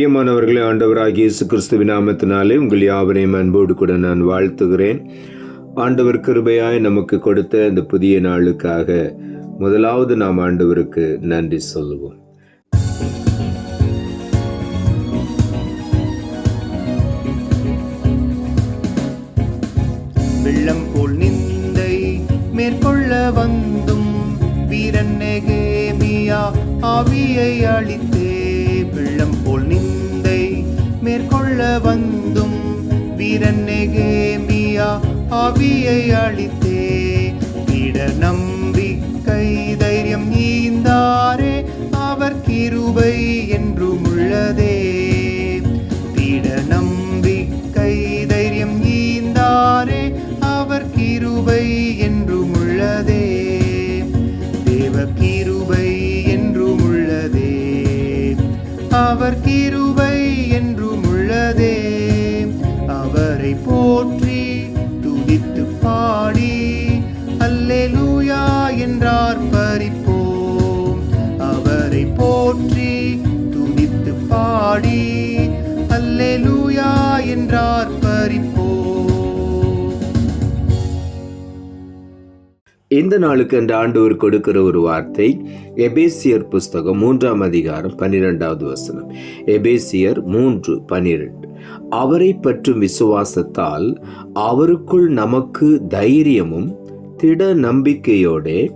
பிரியமானவர்களே ஆண்டவராகிய இயேசு கிறிஸ்துவ நாமத்தினாலே உங்கள் யாவரையும் அன்போடு கூட நான் வாழ்த்துகிறேன். ஆண்டவர் கிருபையாய் நமக்கு கொடுத்த இந்த புதிய நாளுக்காக முதலாவது நாம் ஆண்டவருக்கு நன்றி சொல்லுவோம். வெள்ளம் போல் நிந்தை மேற்கொள்ள வந்தும் வீரன் ஆவியை அளித்தே வெள்ளம் போல் நிந்தை மேற்கொள்ள வந்தும் வீரன் நெகேமியா ஆவியை அளித்தே இட நம்பிக்கை தைரியம் நீந்தாரே அவர் கிருபை என்றும் உள்ளதே. திட நம்பிக்கை தைரியம் நீந்தாரே அவர் கிருபை என்றும் உள்ளதே. தேவ அவர் கிருபை என்றும் உள்ளதே. அவரை போற்றி துதித்து பாடி அல்லேலூயா என்றார் பறிப்போம் அவரை போற்றி துதித்து பாடி அல்லேலூயா என்றார் பறிப்போம் இந்த நாளுக்கு அந்த ஆண்டவர் கொடுக்கிற ஒரு வார்த்தை எபேசியர் புஸ்தகம் மூன்றாம் அதிகாரம் பன்னிரெண்டாவது வசனம். எபேசியர் மூன்று பன்னிரெண்டு. அவரை பற்றும் விசுவாசத்தால் அவருக்குள் நமக்கு தைரியமும் திட நம்பிக்கையோடே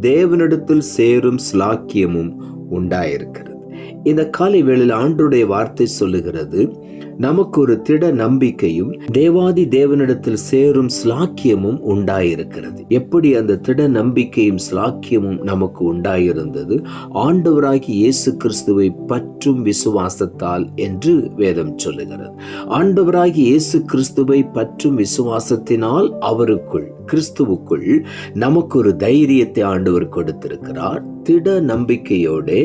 தேவனிடத்தில் சேரும் ஸ்லாக்கியமும் உண்டாயிருக்கிறது. இந்த காலை வேளையில் ஆண்டுடைய வார்த்தை சொல்லுகிறது நமக்கு ஒரு திட நம்பிக்கையும் தேவாதி தேவனிடத்தில் சேரும் ஸ்லாக்கியமும் உண்டாயிருக்கிறது. எப்படி அந்த திட நம்பிக்கையும் ஸ்லாக்கியமும் நமக்கு உண்டாயிருந்தது? ஆண்டவராகி இயேசு கிறிஸ்துவை பற்றும் விசுவாசத்தால் என்று வேதம் சொல்லுகிறது. ஆண்டவராகி இயேசு கிறிஸ்துவை பற்றும் விசுவாசத்தினால் அவருக்குள் கிறிஸ்துவுக்குள் நமக்கு ஒரு தைரியத்தை ஆண்டவர் கொடுத்திருக்கிறார். திட நம்பிக்கையோடு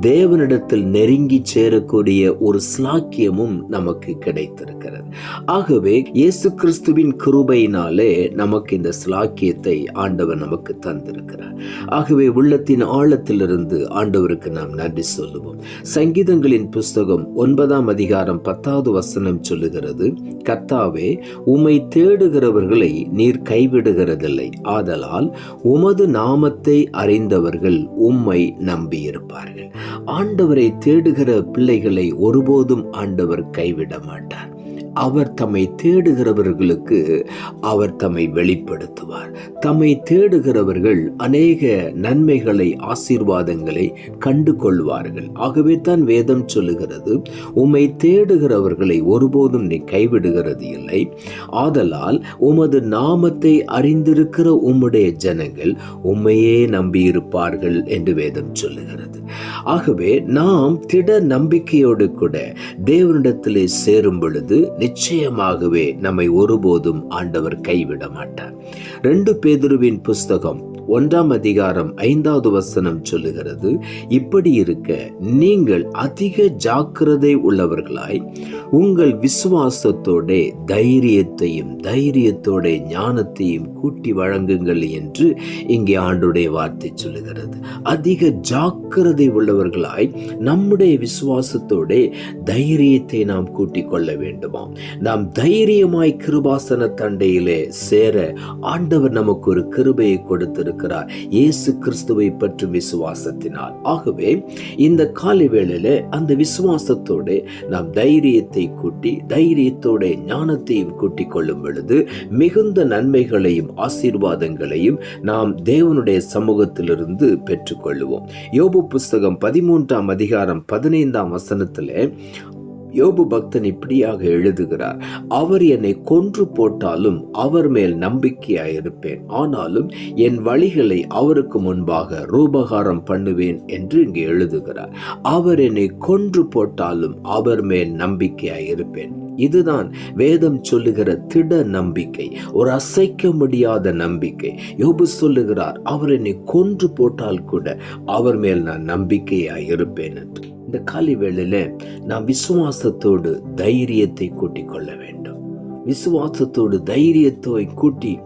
தேவனிடத்தில் நெருங்கி சேரக்கூடிய ஒரு ஸ்லாக்கியமும் நமக்கு கிடைத்திருக்கிறது. ஆகவே இயேசு கிறிஸ்துவின் கிருபையினாலே நமக்கு இந்த ஸ்லாக்கியத்தை ஆண்டவர் நமக்கு தந்திருக்கிறார். ஆகவே உள்ளத்தின் ஆழத்திலிருந்து ஆண்டவருக்கு நாம் நன்றி சொல்லுவோம். சங்கீதங்களின் புஸ்தகம் ஒன்பதாம் அதிகாரம் பத்தாவது வசனம் சொல்லுகிறது கத்தாவே உம்மை தேடுகிறவர்களை நீர் கைவிடுகிறதில்லை. ஆதலால் உமது நாமத்தை அறிந்தவர்கள் உம்மை நம்பியிருப்பார்கள். ஆண்டவரை தேடுகிற பிள்ளைகளை ஒருபோதும் ஆண்டவர் கைவிட மாட்டார். அவர் தம்மை தேடுகிறவர்களுக்கு அவர் தம்மை வெளிப்படுத்துவார். தம்மை தேடுகிறவர்கள் அநேக நன்மைகளை ஆசீர்வாதங்களை கண்டு கொள்வார்கள் ஆகவே தான் வேதம் சொல்லுகிறது உம்மை தேடுகிறவர்களை ஒருபோதும் நீ கைவிடுகிறது இல்லை. ஆதலால் உமது நாமத்தை அறிந்திருக்கிற உம்முடைய ஜனங்கள் உம்மையே நம்பியிருப்பார்கள் என்று வேதம் சொல்லுகிறது. ஆகவே நாம் திட நம்பிக்கையோடு கூட தேவனிடத்திலே சேரும் பொழுது நிச்சயமாகவே நம்மை ஒருபோதும் ஆண்டவர் கைவிட மாட்டார் ரெண்டு பேதுருவின் புஸ்தகம் ஒன்றாம் அதிகாரம் ஐந்தாவது வசனம் சொல்லுகிறது இப்படி இருக்க நீங்கள் அதிக ஜாக்கிரதை உள்ளவர்களாய் உங்கள் விசுவாசத்தோட தைரியத்தையும் தைரியத்தோட ஞானத்தையும் கூட்டி வழங்குங்கள் என்று இங்கே ஆண்டுடைய வார்த்தை சொல்லுகிறது. அதிக ஜாக்கிரதை உள்ளவர்களாய் நம்முடைய விசுவாசத்தோட தைரியத்தை நாம் கூட்டிக் கொள்ள வேண்டுமாம். நாம் தைரியமாய் கிருபாசன தண்டையிலே சேர ஆண்டவர் நமக்கு ஒரு கிருபையை கொடுத்திருக்கிறார். இயேசு கிறிஸ்துவை பற்றும் விசுவாசத்தினால். ஆகவே இந்த காலை வேளையில அந்த விசுவாசத்தோட நாம் தைரியத்தை கூட்டி தைரியத்தோட ஞானத்தையும் கூட்டிக் கொள்ளும் பொழுது மிகுந்த நன்மைகளையும் ஆசீர்வாதங்களையும் நாம் தேவனுடைய சமூகத்திலிருந்து பெற்றுக்கொள்வோம் யோபு புஸ்தகம் பதிமூன்றாம் அதிகாரம் பதினைந்தாம் வசனத்திலே யோபு பக்தன் இப்படியாக எழுதுகிறார் அவர் என்னை கொன்று போட்டாலும் அவர் மேல் நம்பிக்கையாயிருப்பேன். ஆனாலும் என் வழிகளை அவருக்கு முன்பாக ரூபகாரம் பண்ணுவேன் என்று இங்கே எழுதுகிறார். அவர் என்னை கொன்று போட்டாலும் அவர் மேல் நம்பிக்கையாயிருப்பேன். இதுதான் வேதம் சொல்லுகிற திட நம்பிக்கை ஒரு அசைக்க முடியாத நம்பிக்கை. யோபு சொல்லுகிறார் அவர் என்னை கொன்று போட்டால் கூட அவர் மேல் நான் நம்பிக்கையாய் இருப்பேன் என்று. இந்த காலை வேளையில நாம் விசுவாசத்தோடு தைரியத்தை கூட்டிக் கொள்ள வேண்டும். விசுவாசத்தோடு தைரியத்தை கூட்டி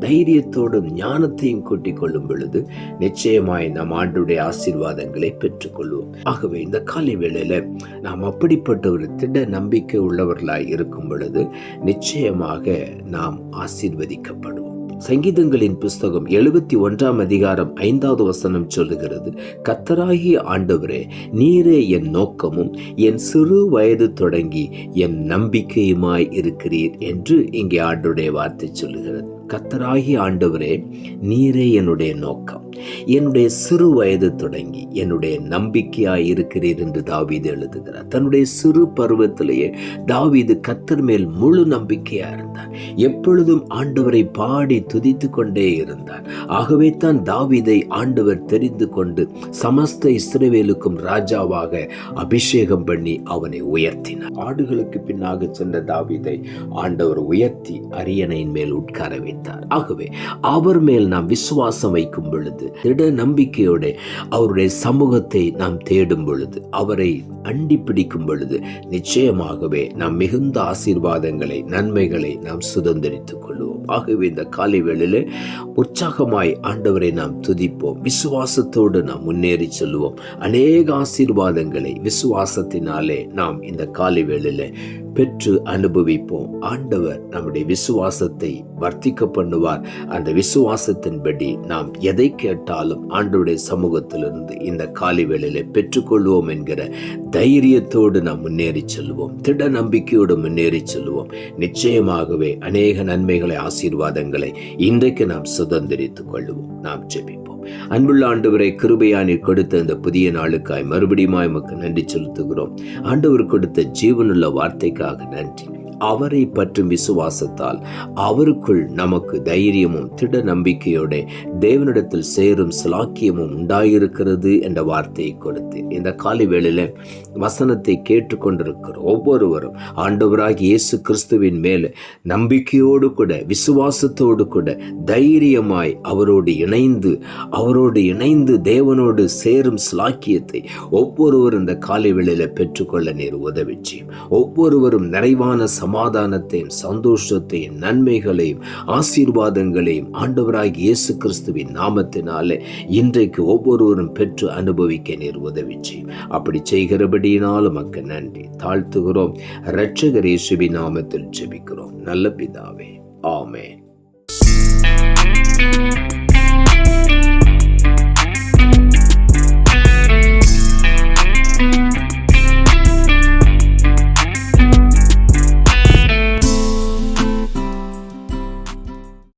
தைரியத்தோடும் ஞானத்தையும் கூட்டிக் கொள்ளும் பொழுது நிச்சயமாய் நாம் ஆண்டுடைய ஆசீர்வாதங்களை பெற்றுக்கொள்வோம். ஆகவே இந்த காலை வேளையில நாம் அப்படிப்பட்ட ஒரு திட நம்பிக்கை உள்ளவர்களாய் இருக்கும் பொழுது நிச்சயமாக நாம் ஆசீர்வதிக்கப்படுவோம். சங்கீதங்களின் புஸ்தகம் எழுபத்தி ஒன்றாம் அதிகாரம் ஐந்தாவது வசனம் சொல்லுகிறது கத்தராகிய ஆண்டவரே நீரே என் நோக்கமும் என் சிறு வயது தொடங்கி என் நம்பிக்கையுமாய் இருக்கிறீர் என்று இங்கே ஆண்டுடைய வார்த்தை சொல்லுகிறது. கத்தராகி ஆண்டவரே நீரே என்னுடைய நோக்கம். என்னுடைய சிறு வயது தொடங்கி என்னுடைய நம்பிக்கையாய் இருக்கிறீர் என்று தாவீது எழுதுகிறார். தன்னுடைய சிறு பருவத்திலேயே தாவீது கத்தர் மேல் முழு நம்பிக்கையா இருந்தார். எப்பொழுதும் ஆண்டவரை பாடி துதித்து கொண்டே இருந்தார். ஆகவே தான் தாவீதை ஆண்டவர் தெரிந்து கொண்டு சமஸ்த இஸ்ரவேலுக்கும் ராஜாவாக அபிஷேகம் பண்ணி அவனை உயர்த்தினார். ஆடுகளுக்கு பின்னாக சென்ற தாவீதை ஆண்டவர் உயர்த்தி அரியணையின் மேல் உட்காரவே வைத்தார் ஆகவே அவர் மேல் நாம் விசுவாசம் வைக்கும் பொழுது திட நம்பிக்கையோட அவருடைய சமூகத்தை நாம் தேடும் பொழுது அவரை அண்டி பிடிக்கும் பொழுது நிச்சயமாகவே நாம் மிகுந்த ஆசீர்வாதங்களை நன்மைகளை நாம் சுதந்திரித்துக் கொள்வோம். ஆகவே இந்த காலை வேளையில் உற்சாகமாய் ஆண்டவரை நாம் துதிப்போம். விசுவாசத்தோடு நாம் முன்னேறி செல்வோம். அநேக ஆசீர்வாதங்களை விசுவாசத்தினாலே நாம் இந்த காலை வேளையில் பெற்று அனுபவிப்போம். ஆண்டவர் நம்முடைய விசுவாசத்தை வர்த்திக்க பண்ணுவார். அந்த விசுவாசத்தின்படி நாம் எதை கேட்டாலும் ஆண்டவருடைய சமூகத்திலிருந்து இந்த காலை வேளையில பெற்றுக்கொள்வோம் என்கிற தைரியத்தோடு நாம் முன்னேறி செல்வோம். திட நம்பிக்கையோடு முன்னேறி செல்வோம். நிச்சயமாகவே அநேக நன்மைகளை ஆசீர்வாதங்களை இன்றைக்கு நாம் சுதந்திரித்துக் கொள்வோம். நாம் ஜெபிப்போம். அன்புள்ள ஆண்டவரை கிருபையானீர் கொடுத்த இந்த புதிய நாளுக்காய் மறுபடியும் எமக்கு நன்றி செலுத்துகிறோம். ஆண்டவர் கொடுத்த ஜீவனுள்ள வார்த்தைக்காக நன்றி. அவரை பற்றும் விசுவாசத்தால் அவருக்குள் நமக்கு தைரியமும் திட நம்பிக்கையோட தேவனிடத்தில் சேரும் சிலாக்கியமும் உண்டாயிருக்கிறது என்ற வார்த்தையை கொடுத்து இந்த காலை வேளையில் வசனத்தை கேட்டுக்கொண்டிருக்கிற ஒவ்வொருவரும் ஆண்டவராக இயேசு கிறிஸ்துவின் மேல நம்பிக்கையோடு கூட விசுவாசத்தோடு கூட தைரியமாய் அவரோடு இணைந்து அவரோடு இணைந்து தேவனோடு சேரும் சிலாக்கியத்தை ஒவ்வொருவரும் இந்த காலை வேளையில் பெற்றுக்கொள்ள நேர் உதவி செய்யும் ஒவ்வொருவரும் நிறைவான சமாதானத்தையும் சந்தோஷத்தையும் நன்மைகளையும் ஆசீர்வாதங்களையும் ஆண்டவராகி இயேசு கிறிஸ்துவின் நாமத்தினாலே இன்றைக்கு ஒவ்வொருவரும் பெற்று அனுபவிக்க நீர் உதவி செய்யும். அப்படி செய்கிறபடியினால் உமக்கு நன்றி. தாழ்த்துகிறோம். இரட்சகர் இயேசுவின் நாமத்தில் ஜெபிக்கிறோம். நல்ல பிதாவே. ஆமேன்.